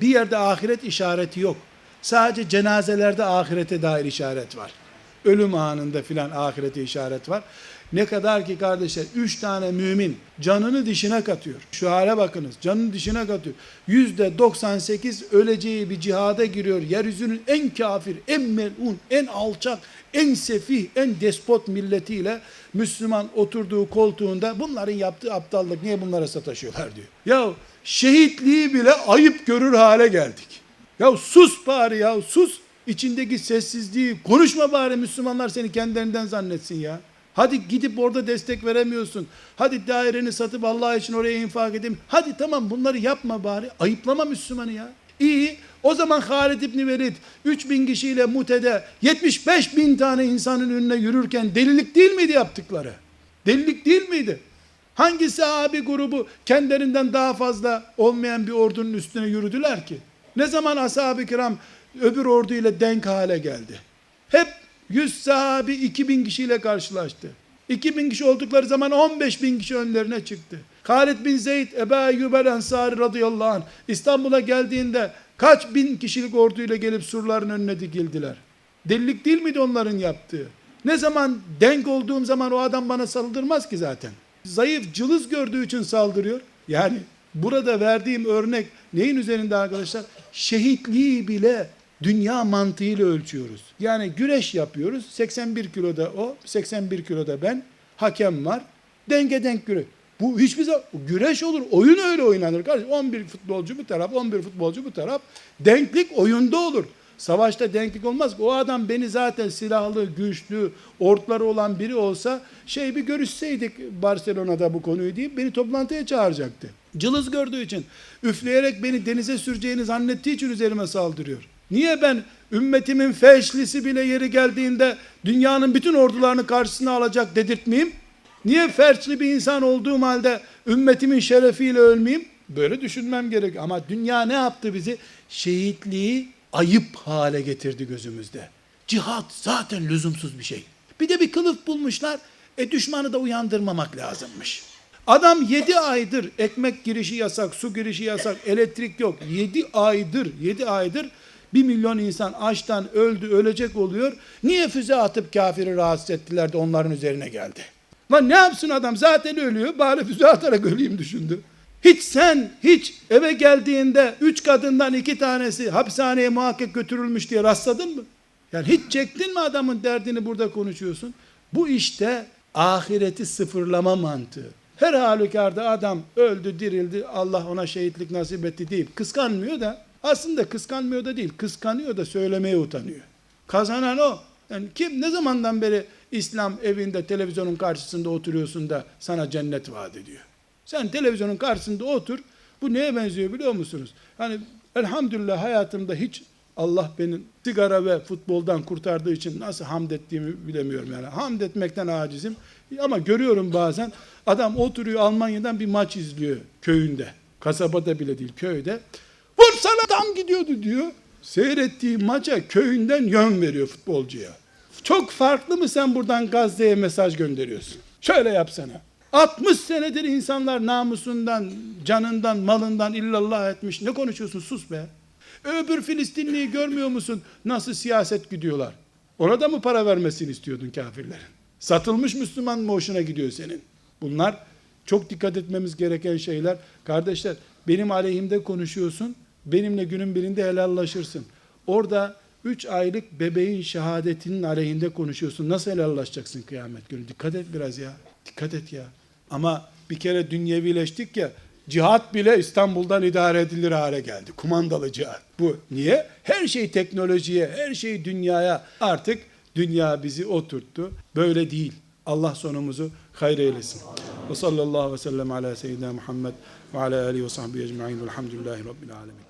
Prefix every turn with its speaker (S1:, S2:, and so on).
S1: Bir yerde ahiret işareti yok. Sadece cenazelerde ahirete dair işaret var. Ölüm anında filan ahirete işaret var. Ne kadar ki kardeşler üç tane mümin canını dişine katıyor. Şu hale bakınız canını dişine katıyor. Yüzde 98 öleceği bir cihada giriyor. Yeryüzünün en kafir, en melun, en alçak, en sefih, en despot milletiyle Müslüman oturduğu koltuğunda bunların yaptığı aptallık niye bunlara sataşıyorlar diyor. Ya şehitliği bile ayıp görür hale geldik. Ya sus bari ya sus. İçindeki sessizliği konuşma bari Müslümanlar seni kendilerinden zannetsin ya. Hadi gidip orada destek veremiyorsun. Hadi daireni satıp Allah için oraya infak edeyim. Hadi tamam bunları yapma bari. Ayıplama Müslümanı ya. İyi. O zaman Halid İbni Velid 3000 kişiyle Mute'de 75 bin tane insanın önüne yürürken delilik değil miydi yaptıkları? Delilik değil miydi? Hangi sahabi grubu kendilerinden daha fazla olmayan bir ordunun üstüne yürüdüler ki? Ne zaman ashab-ı kiram öbür orduyla denk hale geldi? Hep 100 sahabi 2000 kişiyle karşılaştı. 2000 kişi oldukları zaman 15 bin kişi önlerine çıktı. Halid bin Zeyd, Eba Eyyub el Ensari radıyallahu anh İstanbul'a geldiğinde kaç bin kişilik orduyla gelip surların önüne dikildiler. Delilik değil miydi onların yaptığı? Ne zaman denk olduğum zaman o adam bana saldırmaz ki zaten. Zayıf, cılız gördüğü için saldırıyor. Yani burada verdiğim örnek neyin üzerinde arkadaşlar? Şehitliği bile dünya mantığıyla ölçüyoruz. Yani güreş yapıyoruz. 81 kiloda o, 81 kiloda ben. Hakem var. Denge denk güreş. Bu hiçbir zaman güreş olur. Oyun öyle oynanır kardeşim. 11 futbolcu bu taraf, 11 futbolcu bu taraf. Denklik oyunda olur. Savaşta denklik olmaz. O adam beni zaten silahlı, güçlü, ortları olan biri olsa şey bir görüşseydik Barcelona'da bu konuyu deyip beni toplantıya çağıracaktı. Cılız gördüğü için, üfleyerek beni denize süreceğini zannettiği için üzerime saldırıyor. Niye ben ümmetimin feşlisi bile yeri geldiğinde dünyanın bütün ordularını karşısına alacak dedirtmeyeyim? Niye ferçli bir insan olduğum halde ümmetimin şerefiyle ölmeyeyim? Böyle düşünmem gerek. Ama dünya ne yaptı bizi? Şehitliği ayıp hale getirdi gözümüzde. Cihat zaten lüzumsuz bir şey. Bir de bir kılıf bulmuşlar. E düşmanı da uyandırmamak lazımmış. Adam 7 aydır ekmek girişi yasak, su girişi yasak, elektrik yok. 7 aydır, 7 aydır 1 milyon insan açtan öldü, ölecek oluyor. Niye füze atıp kafiri rahatsız ettiler de onların üzerine geldi? Lan ne yapsın adam zaten ölüyor, bari füze atarak öleyim düşündü. Hiç sen, hiç eve geldiğinde üç kadından iki tanesi hapishaneye muhakkak götürülmüş diye rastladın mı? Yani hiç çektin mi adamın derdini burada konuşuyorsun? Bu işte ahireti sıfırlama mantığı. Her halükarda adam öldü, dirildi, Allah ona şehitlik nasip etti deyip kıskanmıyor da aslında kıskanmıyor da değil, kıskanıyor da söylemeye utanıyor. Kazanan o. Yani kim ne zamandan beri İslam evinde televizyonun karşısında oturuyorsun da sana cennet vaat ediyor. Sen televizyonun karşısında otur. Bu neye benziyor biliyor musunuz? Hani elhamdülillah hayatımda hiç Allah beni sigara ve futboldan kurtardığı için nasıl hamd ettiğimi bilemiyorum yani. Hamd etmekten acizim. Ama görüyorum bazen adam oturuyor Almanya'dan bir maç izliyor köyünde. Kasabada bile değil köyde. Vursana adam gidiyordu diyor. Seyrettiği maça köyünden yön veriyor futbolcuya. Çok farklı mı sen buradan Gazze'ye mesaj gönderiyorsun? Şöyle yapsana. 60 senedir insanlar namusundan, canından, malından illallah etmiş. Ne konuşuyorsun? Sus be. Öbür Filistinliyi görmüyor musun? Nasıl siyaset gidiyorlar? Ona da mı para vermesini istiyordun kafirlerin? Satılmış Müslüman mı hoşuna gidiyor senin? Bunlar çok dikkat etmemiz gereken şeyler. Kardeşler benim aleyhimde konuşuyorsun. Benimle günün birinde helallaşırsın. Orada 3 aylık bebeğin şehadetinin aleyhinde konuşuyorsun. Nasıl helallaşacaksın kıyamet günü? Dikkat et biraz ya. Dikkat et ya. Ama bir kere dünyevileştik ya. Cihat bile İstanbul'dan idare edilir hale geldi. Kumandalı cihat. Bu niye? Her şey teknolojiye, her şey dünyaya. Artık dünya bizi oturttu. Böyle değil. Allah sonumuzu hayır eylesin. Ve sallallahu aleyhi ve sellem ala seyyidina Muhammed ve ala alihi ve sahbihi ecma'in velhamdülillahi rabbil alemin.